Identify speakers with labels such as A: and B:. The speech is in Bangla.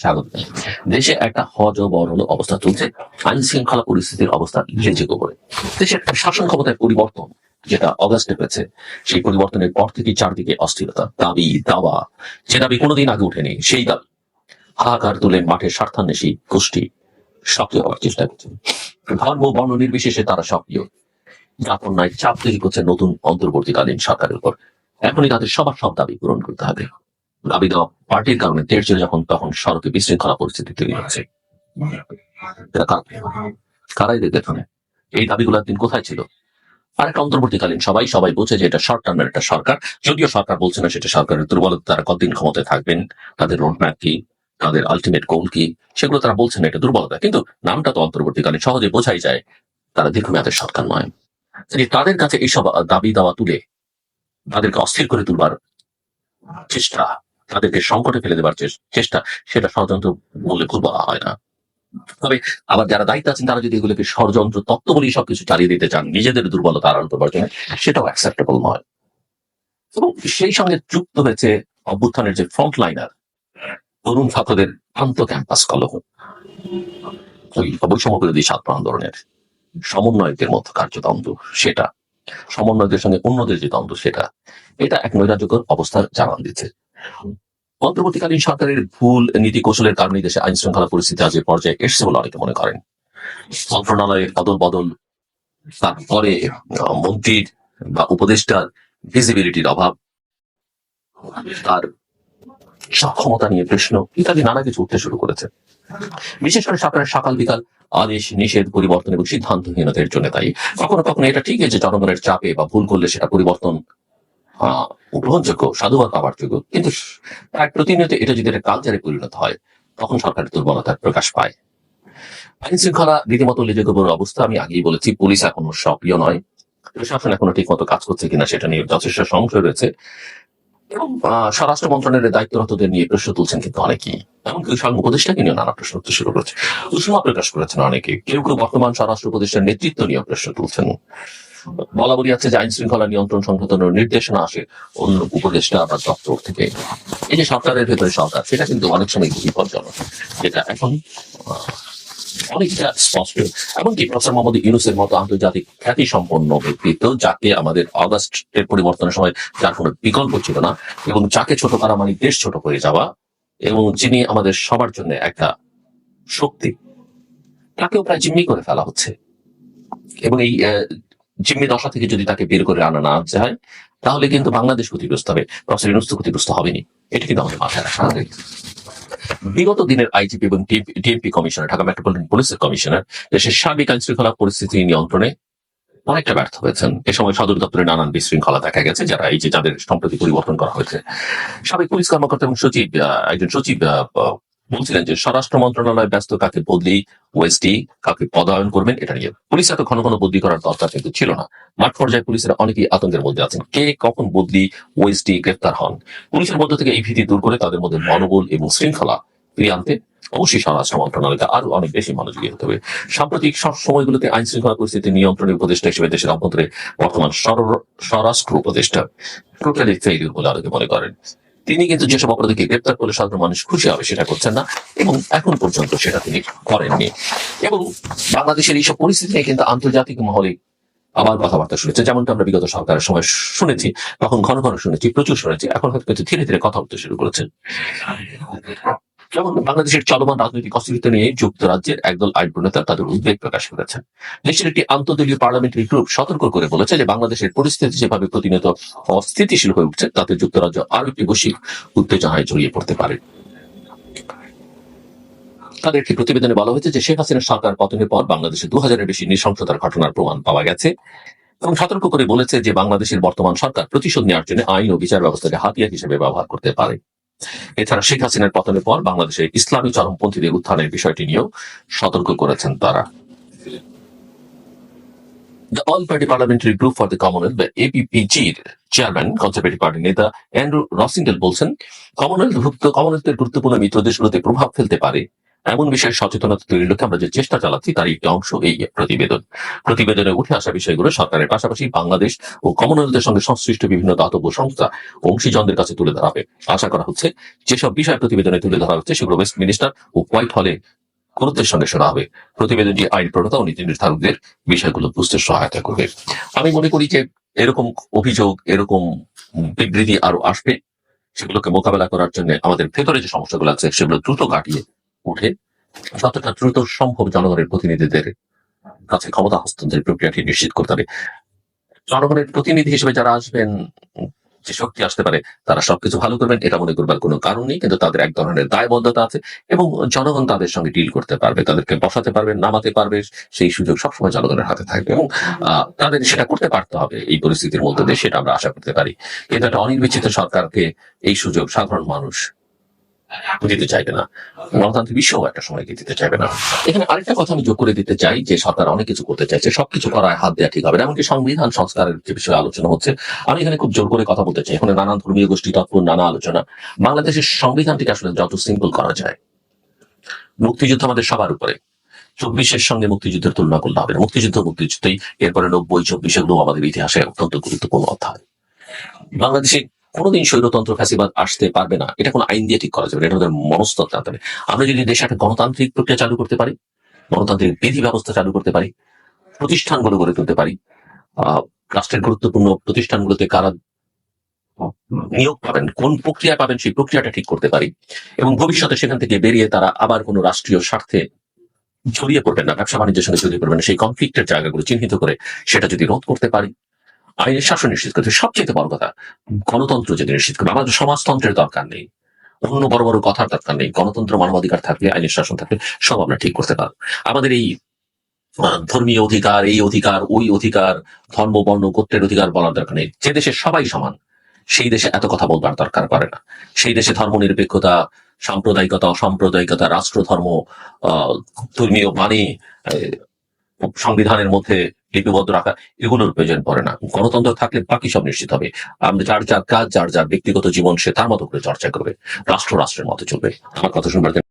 A: স্বাগত। দেশে একটা হজ ও বরল অবস্থা চলছে। আইন শৃঙ্খলা পরিস্থিতির অবস্থা লেজে গোবরে দেশের শাসন ক্ষমতায় পরিবর্তন যেটা অগাস্টে হয়েছে, সেই পরিবর্তনের পর থেকে চারদিকে অস্থিরতা, দাবি, দাওয়া। যে দাবি কোনোদিন আগে উঠেনি সেই দাবি। হাহাকার তুলে মাঠের স্বার্থান্বেষী গোষ্ঠী সক্রিয় হওয়ার চেষ্টা করছে। ধর্ম, বর্ণ নির্বিশেষে তারা সক্রিয়। যাপন নাই চাপ তৈরি করছে নতুন অন্তর্বর্তীকালীন সরকারের উপর। এখনই তাদের সবার সব দাবি পূরণ করতে হবে। দাবি দেওয়া পার্টির কারণে দেশ জুড়ে যখন তখন সড়কে বিশৃঙ্খলা পরিস্থিতি তৈরি হয়েছে কারাই পেছনে এই দাবিগুলো একদিন কোথায় ছিল? আর একটা অন্তর্বর্তীকালীন সবাই সবাই বলছে যে এটা শর্ট টার্মের একটা সরকার। যদিও সরকার বলছে না সেটা সরকারের দুর্বলতা, তারা কতদিন ক্ষমতায় থাকবেন, তাদের রোডম্যাপ কি, তাদের আলটিমেট গোল কি, সেগুলো তারা বলছেন এটা দুর্বলতা। কিন্তু নামটা তো অন্তর্বর্তীকালীন, সহজে বোঝাই যায়, তারা দীর্ঘমেয়াদের সরকার নয়। তাদের কাছে এইসব দাবি দাওয়া তুলে তাদেরকে অস্থির করে তুলবার চেষ্টা তাদেরকে সংকটে ফেলে দেবার চেষ্টা, সেটা ষড়যন্ত্র বলে ভুল বলা হয় না। তবে আবার যারা দায়িত্ব আছেন, তারা যদি এগুলোকে ষড়যন্ত্র তত্ত্ব বলেই সবকিছু চালিয়ে দিতে চান, নিজেদের দুর্বলতা আড়াল করবার জন্য, সেটাও অ্যাকসেপ্টেবল নয়। এবং সেই সঙ্গে যুক্ত হয়েছে অভ্যুত্থানের যে ফ্রন্ট লাইনার তরুণ ছাত্রদের আন্ত ক্যাম্পাস কলহ। ওই বৈষম্য বিরোধী ছাত্র আন্দোলনের সমন্বয়কদের মধ্যে কার্যদ্বন্দ্ব সেটা সমন্বয়কদের সঙ্গে অন্যদের যে দ্বন্দ্ব সেটা, এটা এক নৈরাজ্যকর অবস্থার জানান দিচ্ছে। অন্তর্বর্তীকালীন সরকারের ভুল নীতি কৌশলের কারণে দেশে আইন শৃঙ্খলা পরিস্থিতি আজ পর্যায়ে এসছে বলে অনেকে মনে করেন। মন্ত্রণালয়ের অদল বদল তারপরে মন্ত্রীর বা উপদেষ্টার ভিজিবিলিটির অভাব, তার সক্ষমতা নিয়ে প্রশ্ন, ইত্যাদি নানা কিছু উঠতে শুরু করেছে। বিশেষ করে সরকারের সকাল বিকাল আদেশ, নিষেধ, পরিবর্তন এবং সিদ্ধান্তহীনতার জন্য তাই কখনো কখনো এটা ঠিক যে জনগণের চাপে বা ভুল করলে সেটা পরিবর্তন গ্রহণযোগ্য সাধুবাদ পাওয়ার যোগ্য। কিন্তু প্রায় প্রতিনিয়ত এটা যদি একটা কালচারে পরিণত হয়, তখন সরকারের দুর্বলতার প্রকাশ পায়। আইন শৃঙ্খলা রীতিমতো লেজেগোবর অবস্থা, আমি আগেই বলেছি, পুলিশ এখনও সক্রিয় নয়। প্রশাসন এখনও ঠিক মতো কাজ করছে কিনা সেটা নিয়ে যথেষ্ট সংশয় রয়েছে। এবং স্বরাষ্ট্র মন্ত্রণালয়ের দায়িত্বরতদের নিয়ে প্রশ্ন তুলছেন কিন্তু অনেকেই। এমনকি স্বয়ং উপদেষ্টাকে নিয়ে নানা প্রশ্ন উঠতে শুরু করেছে। উষ্মা প্রকাশ করেছেন অনেকে। কেউ কেউ বর্তমান স্বরাষ্ট্র উপদেষ্টার নেতৃত্ব নিয়ে প্রশ্ন তুলছেন। বলা বলি আছে যে আইন শৃঙ্খলা নিয়ন্ত্রণ সংশোধনের নির্দেশনা আসে অন্য উপদেষ্টা বা দপ্তর থেকে। এই যে সরকারের ভেতরে সরকার, সেটা কিন্তু অনেক সময় বিপজ্জনক যেটা এখন অনেকটা স্পষ্ট। এমনকি প্রফেসর মোহাম্মদ ইউনুসের মতো আন্তর্জাতিক খ্যাতি সম্পন্ন ব্যক্তিত্ব, যাকে আমাদের অগাস্টের পরিবর্তনের সময় যার কোনো বিকল্প ছিল না, এবং যাকে ছোট করা মানে দেশ ছোট হয়ে যাওয়া, এবং যিনি আমাদের সবার জন্য একটা শক্তি, তাকেও প্রায় জিম্মি করে ফেলা হচ্ছে। এবং এই জিম্মি দশা থেকে যদি তাকে বের করে আনা না যায় তাহলে কিন্তু বাংলাদেশ ক্ষতিগ্রস্ত হবে, প্রফেসর ক্ষতিগ্রস্ত হবেনি এটা কিন্তু আমাদের মাথায় রাখা হবে বিগত দিনের আইজিপি এবং ডিএমপি কমিশনার, ঢাকা মেট্রোপলিটন পুলিশের কমিশনার, দেশের সার্বিক আইন শৃঙ্খলা পরিস্থিতি নিয়ন্ত্রণে অনেকটা ব্যর্থ হয়েছেন। এ সময় সদর দপ্তরে নানান বিশৃঙ্খলা দেখা গেছে, যারা এই যে যাদের সম্প্রতি পরিবর্তন করা হয়েছে। সাবেক পুলিশ কর্মকর্তা এবং সচিব একজন সচিব বলছিলেন যে স্বরাষ্ট্র মন্ত্রণালয় ব্যস্ত কাকে বদলি ওএসডি কাকে পদায়ন করবেন, এটা নিয়ে। পুলিশ এত ঘন ঘন বদলি করার দরকার কিন্তু ছিল না। মাঠ পর্যায়ে পুলিশের অনেকেই আতঙ্কের মধ্যে আছেন। কে কখন বদলি ওএসডি গ্রেফতার হন? পুলিশের মধ্য থেকে এই ভীতি দূর করে তাদের মধ্যে মনোবল এবং শৃঙ্খলা ফিরিয়ে আনতে অবশ্যই স্বরাষ্ট্র মন্ত্রণালয়কে আরও অনেক বেশি মনোযোগী হতে হবে। সাম্প্রতিক সব সময়গুলোতে আইন শৃঙ্খলা পরিস্থিতি নিয়ন্ত্রণের উপদেষ্টা হিসেবে দেশের অভ্যন্তরে বর্তমান স্বরাষ্ট্র উপদেষ্টা টোটালি ফেইলিউর বলে অনেকে মনে করেন। তিনি কিন্তু যেসব অপরাধীকে গ্রেপ্তার করলে সাধারণ মানুষ খুশি হবে সেটা করছেন না এবং এখন পর্যন্ত সেটা তিনি করেননি। এবং বাংলাদেশের এইসব পরিস্থিতি নিয়ে কিন্তু আন্তর্জাতিক মহলে আবার কথাবার্তা শুনেছে। যেমনটা আমরা বিগত সরকারের সময় শুনেছি, তখন ঘন ঘন শুনেছি, প্রচুর শুনেছি, এখন হয়তো ধীরে ধীরে কথা বলতে শুরু করেছে যেমন বাংলাদেশের চলমান রাজনৈতিক অস্থিরতা নিয়ে যুক্তরাজ্যের একদল আইন প্রণেতা তাদের উদ্বেগ প্রকাশ করেছেন। দেশের একটি আন্তদলীয় পার্লামেন্টারি গ্রুপ সতর্ক করে বলেছে যে বাংলাদেশের পরিস্থিতি যেভাবে প্রতিনিয়ত অস্থিতিশীল হয়ে উঠছে, তাতে যুক্তরাজ্য আরও একটি বৈশ্বিক উত্তেজনায় জড়িয়ে পড়তে পারে। তাদের একটি প্রতিবেদনে বলা হয়েছে যে শেখ হাসিনার সরকার পতনের পর বাংলাদেশে দু হাজারের বেশি নৃশংসতার ঘটনার প্রমাণ পাওয়া গেছে এবং সতর্ক করে বলেছে যে বাংলাদেশের বর্তমান সরকার প্রতিশোধ নেওয়ার জন্য আইন ও বিচার ব্যবস্থাকে হাতিয়ার হিসেবে ব্যবহার করতে পারে। এছাড়া শেখ হাসিনার পতনের পর বাংলাদেশে ইসলামী চরমপন্থীদের উত্থানের বিষয়টি নিয়েও সতর্ক করেছেন তারা। The all party parliamentary group for the Commonwealth বা এপিপিজির চেয়ারম্যান কনজারভেটিভ পার্টির নেতা অ্যান্ড্রু রসিন্ডেল বলছেন কমনওয়েলথভুক্ত কমনওয়েলথের গুরুত্বপূর্ণ মিত্র দেশগুলোতে প্রভাব ফেলতে পারে। এমন বিষয়ে সচেতনতা তৈরির লক্ষ্যে আমরা যে চেষ্টা চালাচ্ছি, তার একটি অংশ এই প্রতিবেদন। প্রতিবেদনে উঠে আসা বিষয়গুলো সরকারের পাশাপাশি বাংলাদেশ ও কমনওয়েলথের সঙ্গে সংশ্লিষ্ট বিভিন্ন দাতব্য সংস্থা অংশীজনদের কাছে তুলে ধরা হবে আশা করা হচ্ছে, যেসব বিষয় প্রতিবেদনে তুলে ধরা হচ্ছে, সেগুলো ওয়েস্ট মিনিস্টার ও হোয়াইট হলে গুরুত্বের সঙ্গে শোনা হবে। প্রতিবেদনটি আইন প্রণেতা ও নীতি নির্ধারকদের বিষয়গুলো বুঝতে সহায়তা করবে। আমি মনে করি যে এরকম অভিযোগ, এরকম বিবৃতি আরও আসবে, সেগুলোকে মোকাবেলা করার জন্য আমাদের ভেতরে যে সমস্যাগুলো আছে, সেগুলো দ্রুত কাটিয়ে উঠে যতটা দ্রুত সম্ভব জনগণের প্রতিনিধিদের কাছে ক্ষমতা হস্তান্তরের প্রক্রিয়াটি নিশ্চিত করতে হবে। জনগণের প্রতিনিধি হিসেবে যারা আসবেন, যে শক্তি আসতে পারে, তারা সবকিছু ভালো করবেন, এটা মনে করবার কোনো কারণ নেই, কিন্তু তাদের এক ধরনের দায়বদ্ধতা আছে এবং জনগণ তাদের সঙ্গে ডিল করতে পারবে, তাদেরকে বসাতে পারবে, নামাতে পারবে, সেই সুযোগ সবসময় জনগণের হাতে থাকবে এবং তাদের সেটা করতে পারতে হবে, এই পরিস্থিতির মধ্যে দিয়ে সেটা আমরা আশা করতে পারি। কিন্তু একটা অনির্বাচিত সরকারকে এই সুযোগ সাধারণ মানুষ দিতে চাইবে না। গণতান্ত্রিক একটা দিতে চাইবে না। এখানে আরেকটা কথা আমি যোগ করে দিতে চাই যে সরকার অনেক কিছু করতে চাইছে, সবকিছু করায় হাত দেওয়া ঠিক হবে। এমনকি সংবিধান সংস্কারের যে বিষয়ে আলোচনা হচ্ছে, আমি এখানে খুব জোর করে কথা বলতে চাই। এখানে নানান ধর্মীয় গোষ্ঠী, তৎপর, নানা আলোচনা। বাংলাদেশের সংবিধানটিকে আসলে যত সিম্পল করা যায়, মুক্তিযুদ্ধ আমাদের সবার উপরে। চব্বিশের সঙ্গে মুক্তিযুদ্ধের তুলনা করলে হবে মুক্তিযুদ্ধ, মুক্তিযুদ্ধই, এরপরে নব্বই, চব্বিশ এগুলো আমাদের ইতিহাসে অত্যন্ত গুরুত্বপূর্ণ অধ্যায়। বাংলাদেশে কোনোদিন স্বৈরতন্ত্র ফ্যাসিবাদ আসতে পারবে না। এটা কোনো আইন দিয়ে ঠিক করা যাবে এটা আমাদের মনস্তত্ব আনতে হবে। আমরা যদি দেশে একটা গণতান্ত্রিক প্রক্রিয়া চালু করতে পারি, গণতান্ত্রিক বিধি ব্যবস্থা চালু করতে পারি, প্রতিষ্ঠানগুলো গড়ে তুলতে পারি রাষ্ট্রের গুরুত্বপূর্ণ প্রতিষ্ঠানগুলোতে কারা নিয়োগ পাবেন, কোন প্রক্রিয়া পাবেন সেই প্রক্রিয়াটা ঠিক করতে পারি এবং ভবিষ্যতে সেখান থেকে বেরিয়ে তারা আবার কোনো রাষ্ট্রীয় স্বার্থে জড়িয়ে পড়বেন না, ব্যবসা বাণিজ্যের সঙ্গে জড়িয়ে পড়বেন সেই কনফ্লিক্টের জায়গাগুলো চিহ্নিত করে সেটা যদি রোধ করতে পারি আইনের শাসন নিশ্চিত করতে সবচেয়ে বড় কথা, গণতন্ত্র যদি নিশ্চিত করবে। আমাদের সমাজতন্ত্রের দরকার নেই। অন্য বড় বড় কথার দরকার নেই। গণতন্ত্র, মানবাধিকার থাকলে, আইনের শাসন থাকলে সব আমরা ঠিক করতে পারব। আমাদের এই ধর্মীয় অধিকার, এই অধিকার, ওই অধিকার, ধর্ম, বর্ণ, গোত্রের অধিকার বলার দরকার নেই। যে দেশে সবাই সমান, সেই দেশে এত কথা বলবার দরকার পড়ে না। সেই দেশে ধর্ম নিরপেক্ষতা সাম্প্রদায়িকতা, অসাম্প্রদায়িকতা রাষ্ট্র ধর্ম ধর্মীয় বাণী সংবিধানের মধ্যে লিপিবদ্ধ রাখা, এগুলোর প্রয়োজন পড়ে না। গণতন্ত্র থাকলে বাকি সব নিশ্চিত হবে। আমরা যার যার কাজ, যার যার ব্যক্তিগত জীবন, সে তার মতো করে চর্চা করবে। রাষ্ট্র রাষ্ট্রের মতো চলবে। আমার কথা শুনবার